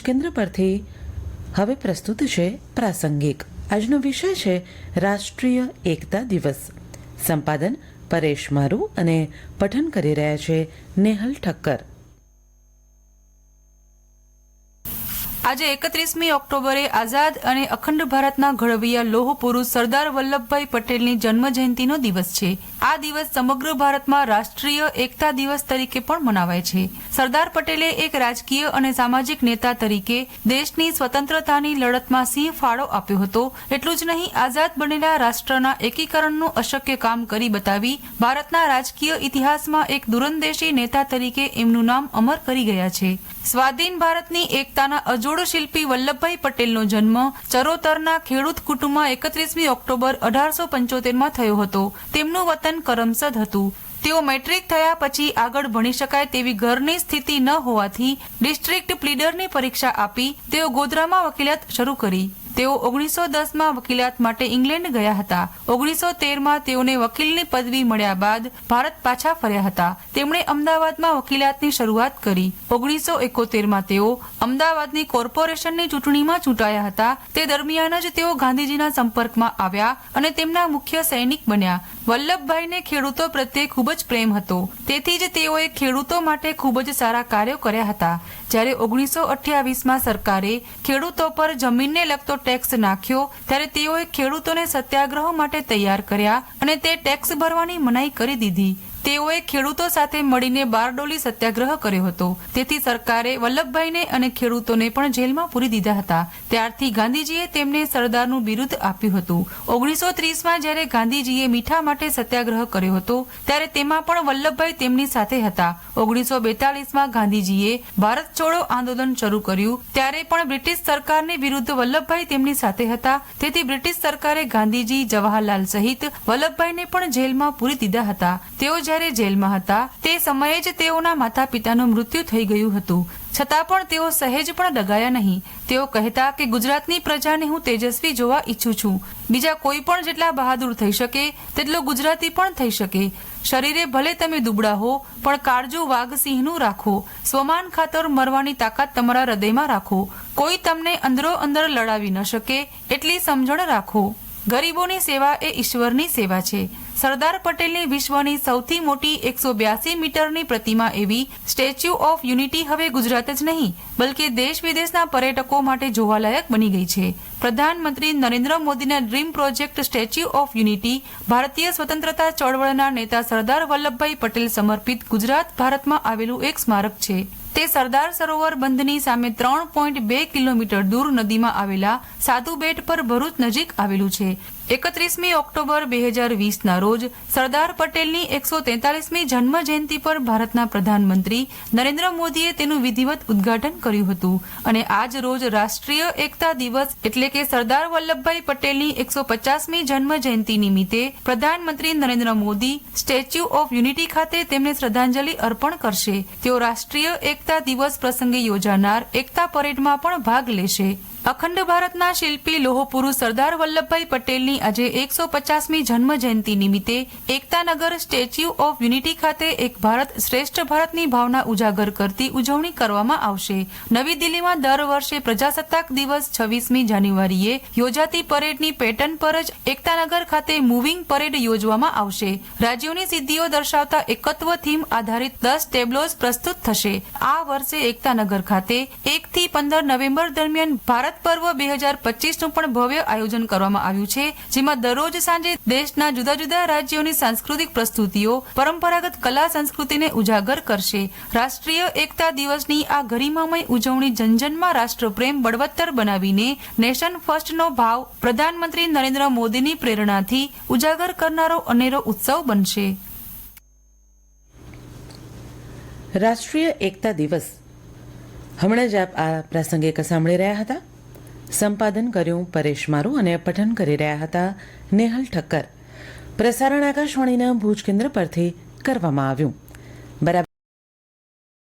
કેન્દ્ર પરથી હવે પ્રસ્તુત છે પ્રાસંગિક. આજનો વિષય છે રાષ્ટ્રીય એકતા દિવસ. સંપાદન પરેશ મારુ અને પઠન કરી રહ્યા છે નેહલ ઠક્કર. આજે એકત્રીસમી ઓક્ટોબરે આઝાદ અને અખંડ ભારતના ઘડવૈયા લોહ પુરુષ સરદાર વલ્લભભાઈ પટેલની જન્મ જયંતિનો દિવસ છે. આ દિવસ સમગ્ર ભારતમાં રાષ્ટ્રીય એકતા દિવસ તરીકે પણ મનાવાય છે. સરદાર પટેલે એક રાજકીય અને સામાજિક નેતા તરીકે દેશની સ્વતંત્રતાની લડતમાં સિંહ ફાળો આપ્યો હતો. એટલું જ નહીં, આઝાદ બનેલા રાષ્ટ્રના એકીકરણનું અશક્ય કામ કરી બતાવી ભારતના રાજકીય ઇતિહાસમાં એક દૂરંદેશી નેતા તરીકે એમનું નામ અમર કરી ગયા છે. સ્વાધીન ભારતની એકતાના અજોડ શિલ્પી વલ્લભભાઈ પટેલનો જન્મ ચરોતરના ખેડૂત કુટુંબમાં એકત્રીસમી ઓક્ટોબર અઢારસો પંચોતેરમાં થયો હતો. તેમનું વતન કરમસદ હતું. તેઓ મેટ્રિક થયા પછી આગળ ભણી શકાય તેવી ઘરની સ્થિતિ ન હોવાથી ડિસ્ટ્રિક્ટ પ્લીડરની પરીક્ષા આપી તેઓ ગોધરામાં વકીલાત શરૂ કરી. તેઓ ઓગણીસો દસમાં વકીલાત માટે ઇંગ્લેન્ડ ગયા હતા. ઓગણીસો તેરમાં તેઓને વકીલની પદવી મળ્યા બાદ ભારત પાછા ફર્યા હતા. તેમણે અમદાવાદમાં વકીલાતની શરૂઆત કરી. ઓગણીસો એકોતેરમાં તેઓ અમદાવાદની કોર્પોરેશનની ચૂંટણીમાં ચૂંટાયા હતા. તે દરમિયાન જ તેઓ ગાંધીજીના સંપર્કમાં આવ્યા અને તેમના મુખ્ય સૈનિક બન્યા. વલ્લભભાઈને ખેડૂતો પ્રત્યે ખૂબ જ પ્રેમ હતો. તેથી જ તેઓએ ખેડૂતો માટે ખૂબ જ સારા કાર્યો કર્યા હતા. જ્યારે ઓગણીસો અઠ્યાવીસમાં સરકારે ખેડૂતો પર જમીનને લગતો ટેક્સ નાખ્યો ત્યારે તેઓએ ખેડૂતોને સત્યાગ્રહ માટે તૈયાર કર્યા અને તે ટેક્સ ભરવાની મનાઈ કરી દીધી. તેઓએ ખેડૂતો સાથે મળીને બારડોલી સત્યાગ્રહ કર્યો હતો. તેથી સરકારે વલ્લભભાઈને અને ખેડૂતોને પણ જેલમાં પૂરી દીધા હતા. ત્યારથી ગાંધીજીએ તેમને સરદારનું બિરુદ આપ્યું હતું. ઓગણીસો ત્રીસમાં જ્યારે ગાંધીજીએ મીઠા માટે સત્યાગ્રહ કર્યો હતો, ત્યારે તેમાં પણ વલ્લભભાઈ તેમની સાથે હતા. ઓગણીસો બેતાલીસમાં ગાંધીજીએ ભારત છોડો આંદોલન શરૂ કર્યું, ત્યારે પણ બ્રિટિશ સરકારની વિરુદ્ધ વલ્લભભાઈ તેમની સાથે હતા. તેથી બ્રિટિશ સરકારે ગાંધીજી, જવાહરલાલ સહિત વલ્લભભાઈને પણ જેલમાં પૂરી દીધા હતા. તેઓ જ્યારે જેલમાં હતા, તે સમયે જ તેઓના માતા પિતાનું મૃત્યુ થઈ ગયું હતું. છતાં પણ તેઓ સહેજ પણ ડગાયા નહીં. તેઓ કહેતા કે ગુજરાતની પ્રજાને હું તેજસ્વી જોવા ઈચ્છું છું. બીજા કોઈ પણ જેટલા બહાદુર થઈ શકે, તેટલો ગુજરાતી પણ થઈ શકે. શરીરે ભલે તમે દુબળા હો, પણ કાળજુ વાઘસિંહનું રાખો. સ્વમાન ખાતર મરવાની તાકાત તમારા હૃદયમાં રાખો. કોઈ તમને અંદરો અંદર લડાવી ન શકે, એટલી સમજણ રાખો. ગરીબોની સેવા એ ઈશ્વરની સેવા છે. સરદાર પટેલની વિશ્વની સૌથી મોટી એકસો બ્યાસી મીટરની પ્રતિમા એવી સ્ટેચ્યુ ઓફ યુનિટી હવે ગુજરાત જ નહીં, બલકે દેશ વિદેશના પર્યટકો માટે જોવાલાયક બની ગઈ છે. પ્રધાનમંત્રી નરેન્દ્ર મોદીના dream project statue of unity ભારતીય સ્વતંત્રતા ચળવળના નેતા સરદાર વલ્લભભાઈ પટેલ સમર્પિત ગુજરાત ભારતમાં આવેલું એક સ્મારક છે. તે સરદાર સરોવર બંધની સામે ત્રણ પોઈન્ટ બે કિલોમીટર દૂર નદીમાં આવેલા સાધુબેટ પર ભરૂચ નજીક આવેલું છે. એકત્રીસમી ઓક્ટોબર બે હજાર વીસના રોજ સરદાર પટેલની એકસો તેતાલીસમી જન્મ જયંતિ પર ભારતના પ્રધાનમંત્રી નરેન્દ્ર મોદીએ તેનું વિધિવત ઉદ્ઘાટન કર્યું હતું અને આજ રોજ રાષ્ટ્રીય એકતા દિવસ એટલે કે સરદાર વલ્લભભાઈ પટેલની એકસો પચાસમી જન્મ જયંતિ નિમિત્તે પ્રધાનમંત્રી Narendra Modi statue of unity ખાતે તેમને શ્રદ્ધાંજલિ અર્પણ કરશે. તેઓ રાષ્ટ્રીય એકતા દિવસ પ્રસંગે યોજાનાર એકતા પરેડમાં પણ ભાગ લેશે. અખંડ ભારતના શિલ્પી લોહપુરુષ સરદાર વલ્લભભાઈ પટેલની આજે એકસો પચાસમી જન્મ જયંતિ નિમિત્તે એકતાનગર સ્ટેચ્યુ ઓફ યુનિટી ખાતે એક ભારત શ્રેષ્ઠ ભારતની ભાવના ઉજાગર કરતી ઉજવણી કરવામાં આવશે. નવી દિલ્હીમાં દર વર્ષે પ્રજાસત્તાક દિવસ છવ્વીસમી જાન્યુઆરીએ યોજાતી પરેડની પેટર્ન પર જ એકતાનગર ખાતે મૂવિંગ પરેડ યોજવામાં આવશે. રાજ્યોની સિદ્ધિઓ દર્શાવતા એકત્વ થીમ આધારિત દસ ટેબ્લોઝ પ્રસ્તુત થશે. આ વર્ષે એકતાનગર ખાતે એક થી પંદર નવેમ્બર દરમિયાન ભારત પર્વ બે હજાર પચીસનું પણ ભવ્ય આયોજન કરવામાં આવ્યું છે, જેમાં દરરોજ સાંજે દેશના જુદા જુદા રાજ્યોની સાંસ્કૃતિક પ્રસ્તુતિઓ, પરંપરાગત કલા સંસ્કૃતિને ઉજાગર કરશે. રાષ્ટ્રીય એકતા દિવસની આ ગરિમામય ઉજવણી જનજનમાં રાષ્ટ્રપ્રેમ બળવત્તર બનાવીને નેશન ફર્સ્ટનો ભાવ પ્રધાનમંત્રી નરેન્દ્ર મોદીની પ્રેરણાથી ઉજાગર કરનારો અનેરો ઉત્સવ બનશે. રાષ્ટ્રીય એકતા દિવસ. હમણાં જ આપ આ પ્રસંગે સાંભળી રહ્યા હતા. સંપાદન કર્યું પરેશ મારુ અને પઠન કરી રહ્યા હતા નેહલ ઠક્કર. પ્રસારણ આકાશવાણીના ભુજ કેન્દ્ર પરથી કરવામાં આવ્યું. બરાબર